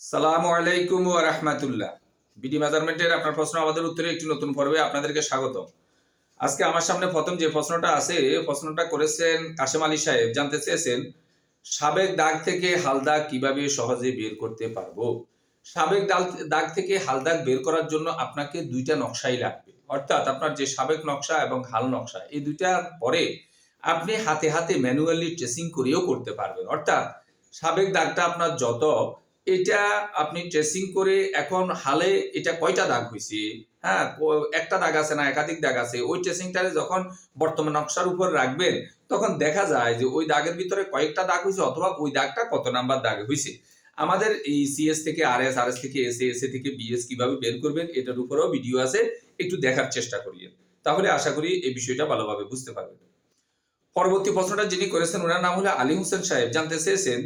সালামু আলাইকুম ওয়া রাহমাতুল্লাহ। বিডি মেজারমেন্টের আপনার প্রশ্ন, আমাদের উত্তরে একটি নতুন পর্বে আপনাদেরকে স্বাগত আজকে আমার সামনে প্রথম যে প্রশ্নটা আছে প্রশ্নটা করেছেন কাশেম আলী সাহেব। জানতে চেয়েছেন, সাবেক দাগ থেকে কীভাবে সহজে বের করতে পারব? সাবেক দাগ থেকে বের করার জন্য আপনাকে দুইটা নকশাই লাগবে। অর্থাৎ আপনার যে সাবেক নকশা এবং হাল নকশা, এই দুইটার পরে আপনি হাতে হাতে ম্যানুয়ালি ট্রেসিং করেও করতে পারবেন। অর্থাৎ সাবেক দাগটা আপনার যত এটা আপনি ট্রেসিং করে এখন হালে এটা কয়টা দাগ হয়েছে হ্যাঁ একটা দাগ আছে না, একাধিক দাগ আছে। ওই ট্রেসিংটারে যখন বর্তমান নকশার উপর রাখবেন, তখন দেখা যায় যে ওই দাগের ভিতরে কয়েকটা দাগ হয়েছে অথবা ওই দাগটা কত নাম্বার দাগ হয়েছে আমাদের এই সিএস থেকে আর এস আর এস থেকে এসএ এসএ থেকে বিএস কীভাবে বের করবেন, এটার উপরেও ভিডিও আছে। একটু দেখার চেষ্টা করিয়েন তাহলে আশা করি এই বিষয়টা ভালোভাবে বুঝতে পারবেন। পরবর্তী প্রশ্নটা যিনি করেছেন, ওনার নাম হলো আলী হোসেন সাহেব। জানতে চেয়েছেন,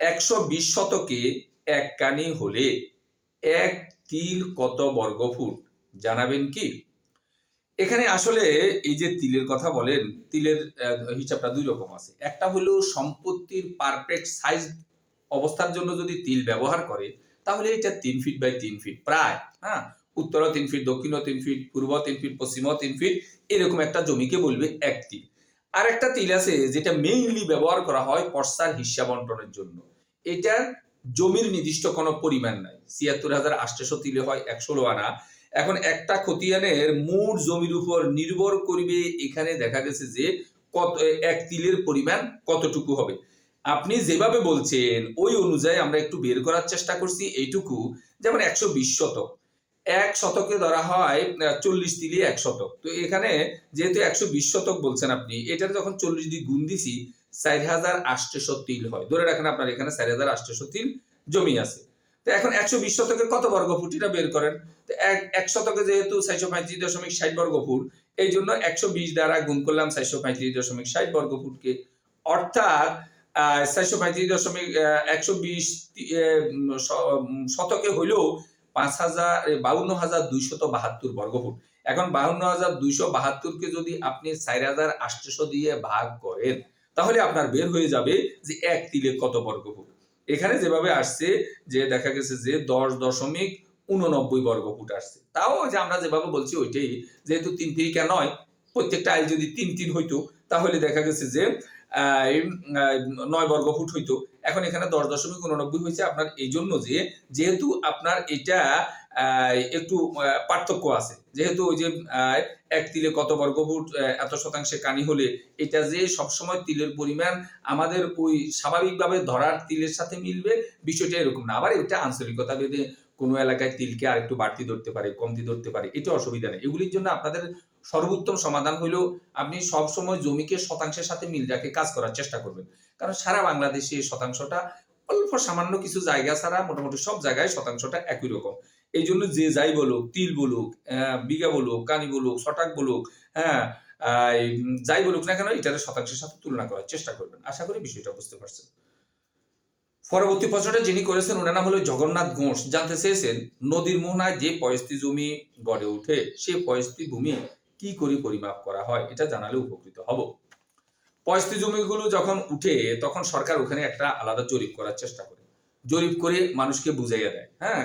একশো বিশ শতকে এক কানি হলে এক তিল কত বর্গফুট? জানাবেন কি? এখানে আসলে এই যে তিলের কথা বলেন, তিলের হিসাবটা দুই রকম আছে। একটা হলো সম্পত্তির পারফেক্ট সাইজ অবস্থার জন্য যদি তিল ব্যবহার করে, তাহলে এটা তিন ফিট বাই তিন ফিট প্রায় হ্যাঁ? উত্তর তিন ফিট দক্ষিণ তিন ফিট পূর্ব তিন ফিট পশ্চিম তিন ফিট এরকম একটা জমিকে বলবে এক তিল। আর একটা তিল আছে যেটা মেইনলি ব্যবহার করা হয় পর্সার হিসাব বন্টনের জন্য। এটার জমির নির্দিষ্ট কোনো পরিমাণ নাই। ছিয়াত্তর হাজার আটশো তিলে হয় একশো আনা। এখন একটা খতিয়ানের মোট জমির উপর নির্ভর করবে এখানে দেখা গেছে যে কত, এক তিলের পরিমাণ কতটুকু হবে। আপনি যেভাবে বলছেন, ওই অনুযায়ী আমরা একটু বের করার চেষ্টা করছি এইটুকু। যেমন একশো বিশ শতক। এক শতকে ধরা হয় চল্লিশ তিলে এক শতক। তো এখানে যেহেতু একশো বিশ শতক বলছেন আপনি, এটার যখন চল্লিশ দিয়ে গুণ দিছি চার হাজার আটশো তিল হয়। ধরে রাখেন আপনার এখানে হাজার তিল জমি আছে। তো এখন একশো বিশ কত বর্গ বের করেন? তো এক শতকে যেহেতু চারশো পঁয়ত্রিশ দশমিক ষাট বর্গ ফুট এই জন্য একশো বিশ দ্বারা গুণ করলাম চারশো পঁয়ত্রিশ দশমিক ষাট বর্গ ফুটকে অর্থাৎ চারশো পঁয়ত্রিশ দশমিক একশো বিশ শতকে হইলেও পাঁচ হাজার বাউন্ন হাজার দুইশত বাহাত্তর বর্গফুট। এখন বাউন্ন হাজার দুইশো বাহাত্তরকে যদি আপনি চার হাজার আটশো দিয়ে ভাগ করেন তাহলে আপনার বের হয়ে যাবে যে এক তিলে কত বর্গফুট এখানে যেভাবে আসছে যে দেখা গেছে যে দশ দশমিক উননব্বই বর্গফুট আসছে। তাও যে আমরা যেভাবে বলছি ওইটাই, যেহেতু তিন তিরিকা নয়, প্রত্যেকটা আইল যদি তিন তিন হইতো, তাহলে দেখা গেছে যে নয় বর্গ ফুট হইতো। এখন এখানে দশ দশমিক উননব্বই হয়েছে আপনার এই জন্য যে, যেহেতু আপনার এটা একটু পার্থক্য আছে। যেহেতু ওই যে এক তিলে কত বর্গ ফুট এত শতাংশে কানি হলে, এটা যে সবসময় তিলের পরিমাণ আমাদের ওই স্বাভাবিকভাবে ধরার তিলের সাথে মিলবে, বিষয়টা এরকম না। আবার এটা আঞ্চলিকতা ভেদে কোনো এলাকায় তিলকে আর একটু বাড়তি ধরতে পারে, কমতি ধরতে পারে, এটা অসুবিধা নেই। এগুলির জন্য আপনাদের সর্বোত্তম সমাধান হলো, আপনি সব সময় জমিকে শতাংশের সাথে মিল রেখে কাজ করার চেষ্টা করবেন। কারণ সারা বাংলাদেশে শতাংশটা অল্প সামান্য কিছু জায়গা ছাড়া মোটামুটি সব জায়গায় শতাংশটা একই রকম। এই জন্য যে যাই বলুক তিল বলুক আহ, বিঘা বলুক কানি বলুক শটাক বলুক হ্যাঁ যাই বলুক না কেন এটার শতাংশের সাথে তুলনা করার চেষ্টা করবেন। আশা করি বিষয়টা বুঝতে পারছেন। পরবর্তী প্রশ্নটা যিনি করেছেন ওনার নাম হলো জগন্নাথ ঘোষ। জানতে চেয়েছেন নদীর মোহনায় যে পয়স্তি জমি গড়ে ওঠে সে পয়স্তি ভূমি কি করে পরিমাপ করা হয়? এটা জানালে উপকৃত হব। পয়স্তি জমিগুলো যখন উঠে তখন সরকার ওখানে একটা আলাদা জরিপ করার চেষ্টা করে। জরিপ করে মানুষকে বুঝাইয়া দেয়। হ্যাঁ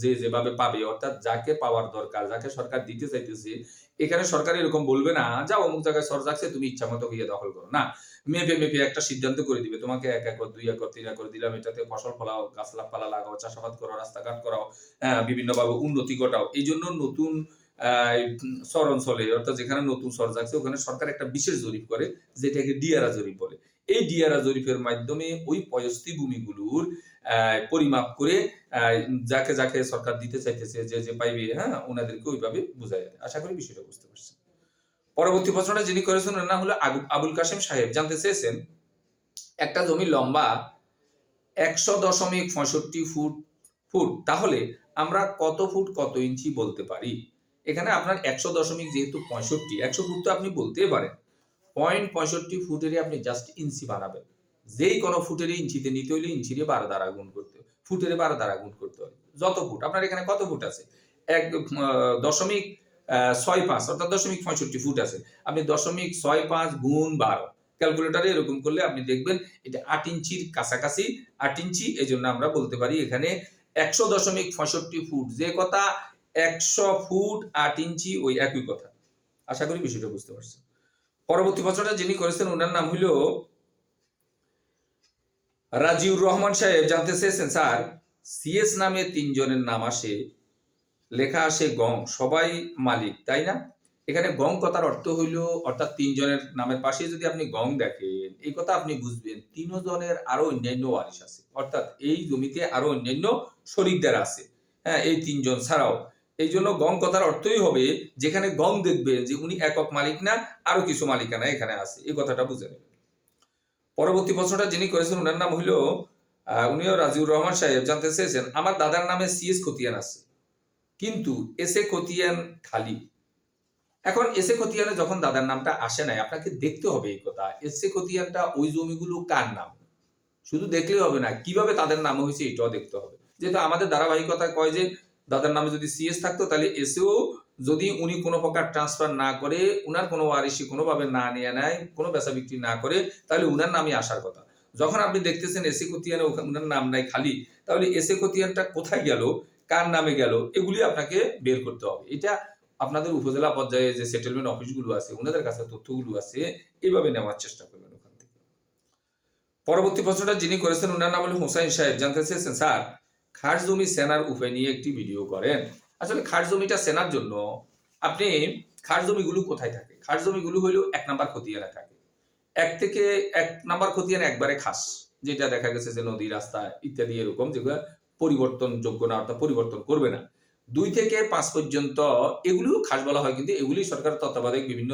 যে যেভাবে পাবে অর্থাৎ যাকে পাওয়ার দরকার যাকে সরকার দিতে চাইতেছে এখানে সরকার এরকম বলবে না যাও অমুক জায়গায় সর যাচ্ছে তুমি ইচ্ছা মতো গিয়ে দখল করো। না মেপে মেপে একটা সিদ্ধান্ত করে দিবে তোমাকে এক একর দুই একর তিন একর দিলাম এটাতে ফসল ফলাও গাছপালা লাগাও চাষাবাদ করো রাস্তাঘাট করাও হ্যাঁ, বিভিন্নভাবে উন্নতি ঘটাও। এই জন্য নতুন শহর অঞ্চলে অর্থাৎ যেখানে নতুন শহর যাচ্ছে ওখানে সরকার একটা বিশেষ জরিপ করে যেটাকে ডিয়ারা জরিপ বলে। এই ডিয়ারা জরিপের মাধ্যমে ওই পয়স্তি ভূমিগুলোর পরিমাপ করে যাকে যাকে সরকার দিতে চাইতেছে, যে যে পাইবে হ্যাঁ ওনাদেরকে ওইভাবে বুঝাই দেয়। আশা করি বিষয়টা বুঝতে পারছেন। পরবর্তী প্রশ্নটা যিনি করেছেন, ওনার নাম হলো আবুল কাশেম সাহেব। জানতে চেয়েছেন, একটা জমি লম্বা একশো দশমিক পঁয়ষট্টি ফুট ফুট, তাহলে আমরা কত ফুট কত ইঞ্চি বলতে পারি? এখানে আপনার একশো দশমিক যেহেতু পঁয়ষট্টি, একশো ফুট তো আপনি বলতেই পারেন। পয়েন্ট পঁয়ষট্টি ফুটেরই আপনি জাস্ট ইঞ্চি বানাবেন। যেই কোনো ফুটের ইঞ্চিতে নিতে হইলে ইঞ্চিরে বারো দ্বারা গুণ করতে হবে। ফুটের বারো দ্বারা গুণ করতে হবে। যত ফুট, আপনার এখানে কত ফুট আছে? এক দশমিক ছয় পাঁচ, অর্থাৎ দশমিক পঁয়ষট্টি ফুট আছে। আপনি দশমিক ছয় পাঁচ গুণ বারো। ক্যালকুলেটারে এরকম করলে আপনি দেখবেন এটা আট ইঞ্চির কাছাকাছি, আট ইঞ্চি এই জন্য আমরা বলতে পারি এখানে একশো দশমিক পঁয়ষট্টি ফুট। যে কথা, একশো ফুট আট ইঞ্চি ওই একই কথা। আশা করি বিষয়টা বুঝতে পারছেন। পরবর্তী বছরটা যিনি করেছেন, ওনার নাম হইল রাজিউর রহমান সাহেব জানতে চেয়েছেন, স্যার, সিএস নামে তিনজনের নাম আসে, লেখা আসে গং, সবাই মালিক, তাই না? এখানে গং কথার অর্থ হইল, অর্থাৎ তিনজনের নামের পাশে যদি আপনি গং দেখেন, এই কথা আপনি বুঝবেন, তিনজনের আরও অন্যান্য ওয়ারিশ আছে, অর্থাৎ এই জমিতে আরও অন্যান্য শরিকদার আছে হ্যাঁ এই তিনজন ছাড়াও। এই জন্য গং কথার অর্থই হবে, যেখানে গং দেখবেন যে উনি একক মালিক না আরও কিছু মালিকানা এখানে আছে, এই কথাটা বুঝে নেবেন। পরবর্তী প্রশ্নটা যিনি করেছেন ওনার নাম হইল উনিও রাজিউর রহমান সাহেব। জানতে চেয়েছেন, আমার দাদার নামে সিএস খতিয়ান আছে, কিন্তু এসে খতিয়ান খালি। এখন এসে খতিয়ানে যখন দাদার নামটা আসে নাই, আপনাকে দেখতে হবে এই কথা। এসে খতিয়ানটা ওই জমিগুলো কার নাম? শুধু দেখলে হবে না, কীভাবে তাদের নাম হয়েছে এটাও দেখতে হবে। যেহেতু আমাদের ধারাবাহিকতা কয় যে, দাদার নামে যদি সিএস থাকতো, তাহলে এসেও যদি উনি কোনো প্রকার ট্রান্সফার না করে, উনার কোনো ওয়ারিশি কোনোভাবে না নিয়ে নেয়, কোনো বেচা বিক্রি না করে, তাহলে উনার নামই আসার কথা। যখন আপনি দেখতেছেন এসে খতিয়ানে উনার নাম নাই খালি, তাহলে এসে খতিয়ানটা কোথায় গেল, কার নামে গেল, এগুলি আপনাকে বের করতে হবে। এটা আপনাদের উপজেলা পর্যায়ে যে সেটেলমেন্ট অফিসগুলো আছে ওনাদের কাছে তথ্যগুলো আছে, এইভাবে নেওয়ার চেষ্টা করবেন ওখান থেকে। পরবর্তী প্রশ্নটা যিনি করেছেন ওনার নাম হলো হুসাইন সাহেব। জানতে চেয়েছেন, স্যার, খাস জমি সেনার উপায় নিয়ে একটি ভিডিও করেন। আসলে খাস জমিটা সেনার জন্য, আপনি খাস জমিগুলো কোথায় থাকে? খাস জমিগুলো হইল এক নাম্বার খতিয়ানে থাকে। এক থেকে এক নাম্বার খতিয়ান একবারে খাস, যেটা দেখা গেছে যে নদী, রাস্তা ইত্যাদি এরকম যেগুলো পরিবর্তনযোগ্য না, অর্থাৎ পরিবর্তন করবে না। দুই থেকে পাঁচ পর্যন্ত এগুলিও খাস বলা হয়, কিন্তু এগুলি সরকার তত্ত্বাবধায়ক বিভিন্ন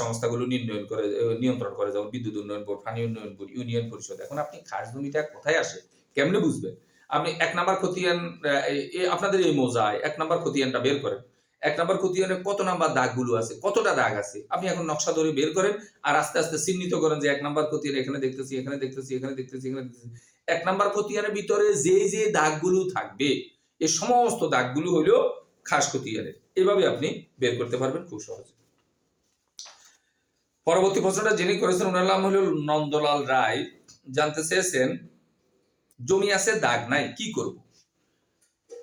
সংস্থাগুলো নির্ণয়ন করে, নিয়ন্ত্রণ করে, যেমন বিদ্যুৎ উন্নয়ন বোর্ড, পানি উন্নয়ন বোর্ড, ইউনিয়ন পরিষদ। এখন আপনি খাস জমিটা কোথায় আসে, কেমনে বুঝবেন? আপনি এক নাম্বার খতিয়ান এ- এ- আপনাদের এই মৌজায় এক নাম্বার খতিয়ানটা বের করেন। এক নাম্বার খতিয়ানে কত নাম্বার দাগগুলো আছে, কতটা দাগ আছে? আপনি এখন নকশা ধরে বের করেন আর আস্তে আস্তে চিহ্নিত করেন যে এক নাম্বার খতিয়ান এখানে দেখতেছি এখানে দেখতেছি এখানে দেখতেছি এখানে দেখতেছি। এক নাম্বার খতিয়ানের ভিতরে যে যে দাগগুলো থাকবে এই সমস্ত দাগগুলো হলো খাস খতিয়ানের। এভাবে আপনি বের করতে পারবেন খুব সহজে। পরবর্তী প্রশ্নটা যিনি করেছেন, ওনার নাম হলো নন্দলাল রায়। জানতে চেয়েছেন জমি আছে দাগ নাই কি করব?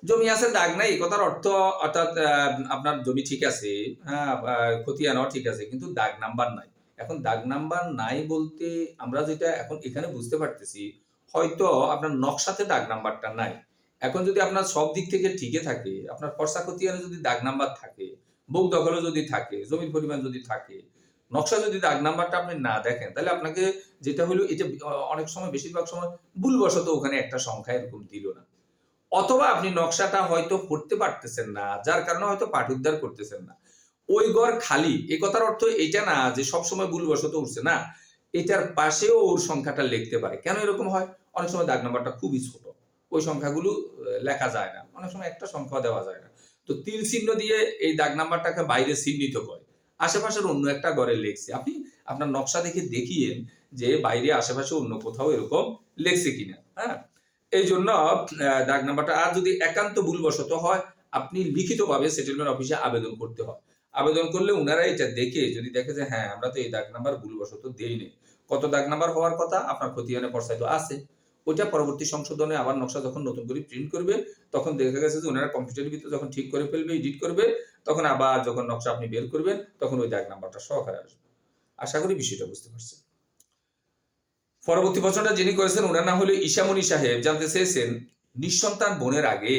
জমি আছে দাগ নাই কথার অর্থ অর্থাৎ আপনার জমি ঠিক আছে হ্যাঁ আহ, খতিয়ানও ঠিক আছে কিন্তু দাগ নাম্বার নাই। এখন দাগ নাম্বার নাই বলতে আমরা যেটা এখন এখানে বুঝতে পারতেছি হয়তো আপনার নকশাতে দাগ নাম্বারটা নাই। এখন যদি আপনার সব দিক থেকে ঠিকই থাকে আপনার ফর্সা খতিয়ানে যদি দাগ নাম্বার থাকে বুক দখলও যদি থাকে জমির পরিমাণ যদি থাকে নকশা যদি দাগ নাম্বারটা আপনি না দেখেন, তাহলে আপনাকে যেটা হলো, এটা অনেক সময়, বেশিরভাগ সময় ভুলবশত ওখানে একটা সংখ্যা এরকম দিল না। অথবা আপনি নকশাটা হয়তো পড়তে পারতেছেন না, যার কারণে হয়তো পাঠ উদ্ধার করতেছেন না। ওই ঘর খালি, এ কথার অর্থ এটা না যে সবসময় ভুলবশত উঠছে না, এটার পাশেও ওর সংখ্যাটা লিখতে পারে। কেন এরকম হয়? অনেক সময় দাগ নাম্বারটা খুবই ছোট, ওই সংখ্যাগুলো লেখা যায় না। অনেক সময় একটা সংখ্যা দেওয়া যায় না। তো তীর চিহ্ন দিয়ে এই দাগ নাম্বারটাকে বাইরে চিহ্নিত করে। আশেপাশের অন্য একটা ঘরে লেখছে। আপনি আপনার নকশা দেখে দেখিয়েন যে বাইরে আশেপাশে অন্য কোথাও এরকম লেখছে কিনা হ্যাঁ? এই জন্য দাগ নাম্বারটা, আর যদি একান্ত ভুলবশত হয়, আপনি লিখিতভাবে সেটেলমেন্ট অফিসে আবেদন করতে হয়। আবেদন করলে ওনারা এটা দেখে যদি দেখে যে হ্যাঁ আমরা তো এই দাগ নাম্বার ভুলবশত দেইনি। কত দাগ নাম্বার হওয়ার কথা? আপনার খতিয়ানে পর্সায় তো আছে। ওইটা পরবর্তী সংশোধনে আবার নকশা যখন নতুন করে প্রিন্ট করবে, তখন দেখা গেছে যে ওনারা কম্পিউটারের ভিতরে যখন ঠিক করে ফেলবে এডিট করবে তখন আবার যখন নকশা আপনি বের করবেন, তখন ওই দাগ নাম্বারটা সহকারে আসবে। আশা করি বিষয়টা বুঝতে পারছেন। পরবর্তী প্রশ্নটা যিনি করেছেন, ওনার নাম হলো ঈশামণি সাহেব। জানতে চেয়েছেন, নিঃসন্তান বোনের আগে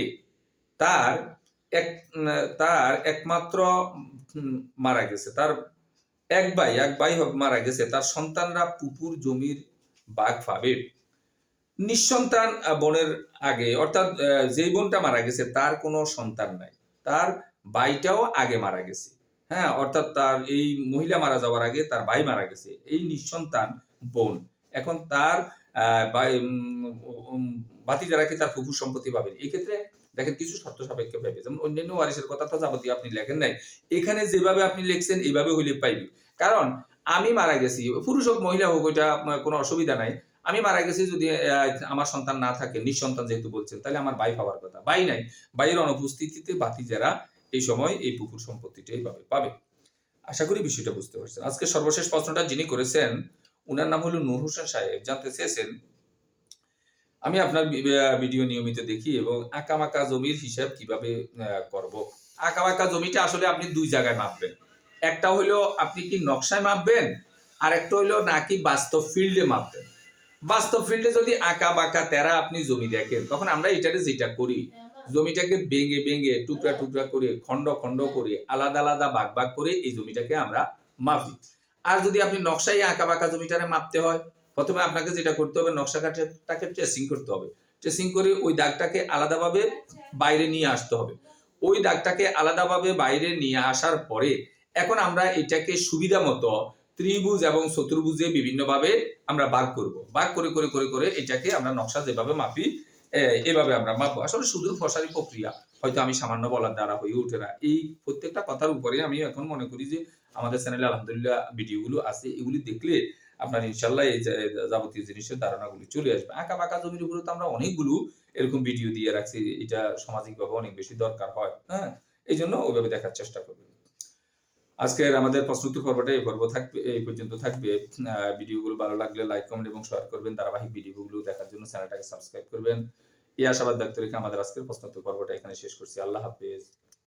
তার এক, তার একমাত্র মারা গেছে। তার এক ভাই এক ভাই মারা গেছে। তার সন্তানরা পুকুর জমির বাঘ পাবে নিঃসন্তান বোনের আগে, অর্থাৎ যেই বোনটা মারা গেছে, তার কোনো সন্তান নাই। তার ভাইটাও আগে মারা গেছে। হ্যাঁ অর্থাৎ তার এই মহিলা মারা যাওয়ার আগে তার ভাই মারা গেছে। এই নিঃসন্তান বোন। এখন তার ভাতিজারা কি তার ফুফুর সম্পত্তি পাবেন। এই ক্ষেত্রে দেখেন কিছু শর্ত সাপেক্ষে পাইবে যেমন অন্যান্য ওয়ারিসের কথা তো যাবতীয় আপনি লেখেন নাই। এখানে যেভাবে আপনি লিখছেন এইভাবে হইলে পাইবে। কারণ আমি মারা গেছি, পুরুষ হোক, মহিলা হোক, ওইটা কোনো অসুবিধা নাই। আমি মারা গেছি যদি আমার সন্তান না থাকে, নিঃসন্তান যেহেতু বলছেন, তাহলে আমার ভাই পাওয়ার কথা। ভাই নাই। ভাইয়ের অনুপস্থিতিতে ভাতিজারা এই সময় এই পুকুর সম্পত্তিটাই পাবে পাবে। আশা করি বিষয়টা বুঝতে পারছেন। আজকে সর্বশেষ প্রশ্নটা যিনি করেছেন, উনার নাম হলো নূর হোসেন সাহেব। জানতে চেয়েছেন, আমি আপনার ভিডিও নিয়মিত দেখি এবং আঁকামাকা জমির হিসাব কীভাবে করব? আঁকাবাঁকা জমিটা আসলে আপনি দুই জায়গায় মাপবেন। একটা হইল আপনি কি নকশায় মাপবেন আর একটা হইল নাকি বাস্তব ফিল্ডে মাপবেন। বাস্তব ফিল্ডে যদি আঁকা বাঁকা তেরা আপনি জমি দেখেন, তখন আমরা এটারে যেটা করি জমিটাকে ভেঙে ভেঙে টুকরা টুকরা করে, খণ্ড খণ্ড করে, আলাদা আলাদা ভাগ ভাগ করে এই জমিটাকে আমরা মাপি আর যদি আপনি নকশায় আঁকা বাঁকা জমিটারে মাপতে হয়, প্রথমে আপনাকে যেটা করতে হবে নকশা কাঠাটাকে ট্রেসিং করতে হবে। ট্রেসিং করে ওই দাগটাকে আলাদাভাবে বাইরে নিয়ে আসতে হবে। ওই দাগটাকে আলাদাভাবে বাইরে নিয়ে আসার পরে এখন আমরা এটাকে সুবিধা মতো ত্রিভুজ এবং চতুর্ভুজে বিভিন্নভাবে আমরা ভাগ করব। ভাগ করে করে করে করে এটাকে আমরা নকশা যেভাবে মাপি এভাবে আমরা মাপবো। আসলে সুদূর ফসারি প্রক্রিয়া, হয়তো আমি সামান্য বলার দ্বারা হয়ে ওঠে না। এই প্রত্যেকটা কথার উপরে আমি এখন মনে করি যে, আমাদের চ্যানেলে আলহামদুলিল্লাহ ভিডিওগুলো আছে, এগুলি দেখলে আপনার ইনশাল্লাহ এই যাবতীয় জিনিসের ধারণাগুলি চলে আসবে। আঁকা বাঁকা জমির উপরে তো আমরা অনেকগুলো এরকম ভিডিও দিয়ে রাখছি, এটা সামাজিকভাবে অনেক বেশি দরকার হয় হ্যাঁ? এই জন্য ওইভাবে দেখার চেষ্টা করবেন। আজকের আমাদের প্রশ্নোত্তর পর্বটা এই পর্ব থাকবে, এই পর্যন্ত থাকবে। ভিডিওগুলো ভালো লাগলে লাইক, কমেন্ট এবং শেয়ার করবেন। ধারাবাহিক ভিডিওগুলো দেখার জন্য চ্যানেলটাকে সাবস্ক্রাইব করবেন। এই আশাবাদ ব্যক্ত রেখে আমাদের আজকের প্রশ্নোত্তর পর্বটা এখানে শেষ করছি। আল্লাহ হাফেজ।